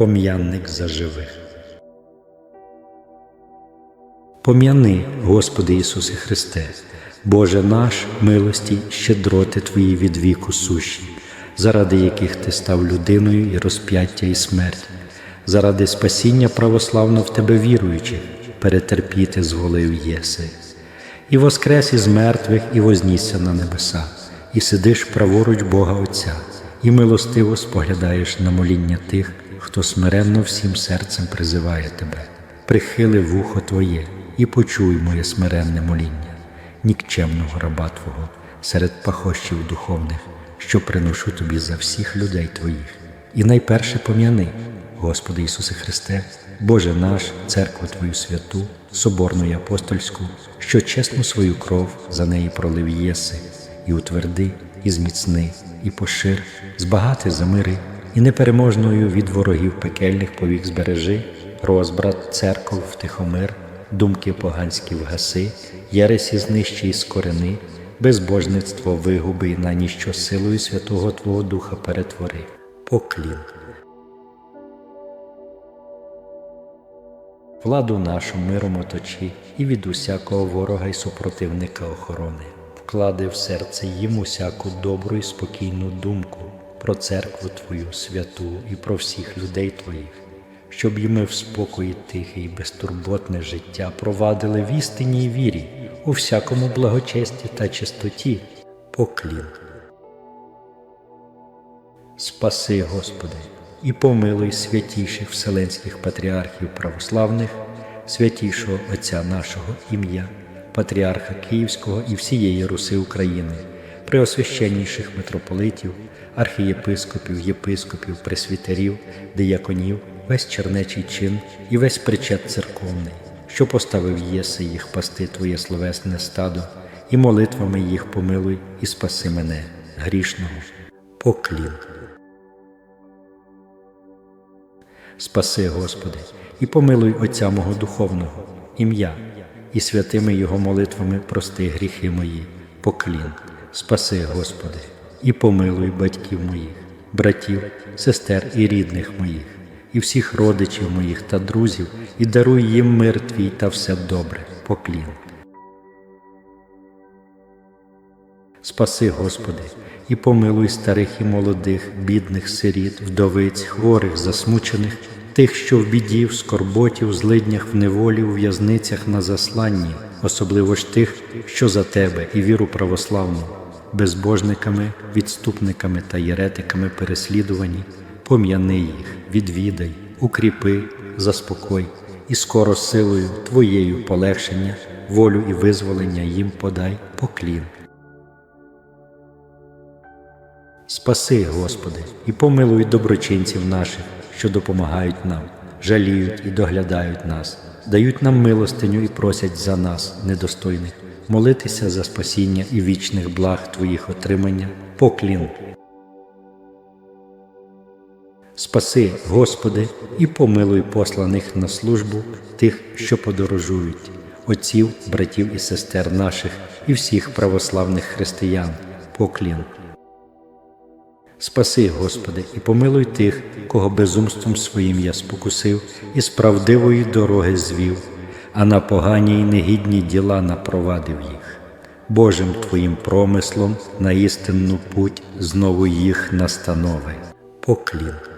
пом'янник за живих. Пом'яни, Господи Ісусе Христе, Боже наш, милості, щедроти Твої від віку сущі, заради яких Ти став людиною і розп'яття і смерть, заради спасіння православно в Тебе віруючих, перетерпіти зголив єси. І воскрес із мертвих, і вознісся на небеса, і сидиш праворуч Бога Отця, і милостиво споглядаєш на моління тих, хто смиренно всім серцем призиває Тебе. Прихили вухо Твоє і почуй моє смиренне моління, нікчемного раба Твого, серед пахощів духовних, що приношу Тобі за всіх людей Твоїх. І найперше пом'яни, Господи Ісусе Христе, Боже наш, церкву Твою святу, соборну і апостольську, що чесну свою кров за неї пролив єси, і утверди, і зміцни, і пошир, збагати за мири, і непереможною від ворогів пекельних повік збережи, розбрат церков втихомир, думки поганські вгаси, єресі знищи і скорени, безбожництво вигуби на ніщо силою Святого Твого Духа перетвори. Поклін. Владу нашу миром оточи і від усякого ворога й супротивника охорони, вклади в серце їм усяку добру і спокійну думку про церкву Твою святу і про всіх людей Твоїх, щоб і ми в спокої тихе і безтурботне життя провадили в істині й вірі, у всякому благочесті та чистоті, поклін. Спаси, Господи, і помилуй святіших вселенських патріархів православних, святішого Отця нашого ім'я, Патріарха Київського і всієї Руси України, преосвященніших митрополитів, архієпископів, єпископів, пресвітерів, дияконів, весь чернечий чин і весь причет церковний, що поставив єси їх пасти Твоє словесне стадо, і молитвами їх помилуй і спаси мене, грішного, поклін. Спаси, Господи, і помилуй Отця мого духовного, ім'я, і святими Його молитвами прости гріхи мої, поклін. Спаси, Господи, і помилуй батьків моїх, братів, сестер і рідних моїх, і всіх родичів моїх та друзів, і даруй їм мир Твій та все добре, поклін. Спаси, Господи, і помилуй старих і молодих, бідних сиріт, вдовиць, хворих, засмучених, тих, що в біді, в скорботі, в злиднях, в неволі, у в'язницях на засланні, особливо ж тих, що за тебе і віру православну, безбожниками, відступниками та єретиками переслідувані, пом'яни їх, відвідай, укріпи, заспокой, і скоро силою Твоєю полегшення, волю і визволення їм подай поклін. Спаси, Господи, і помилуй доброчинців наших, що допомагають нам, жаліють і доглядають нас, дають нам милостиню і просять за нас, недостойних, молитися за спасіння і вічних благ Твоїх отримання, поклін. Спаси, Господи, і помилуй посланих на службу тих, що подорожують, отців, братів і сестер наших і всіх православних християн, поклін. Спаси, Господи, і помилуй тих, кого безумством своїм я спокусив і з правдивої дороги звів, а на погані й негідні діла напровадив їх. Божим Твоїм промислом на істинну путь знову їх настанови. Поклін.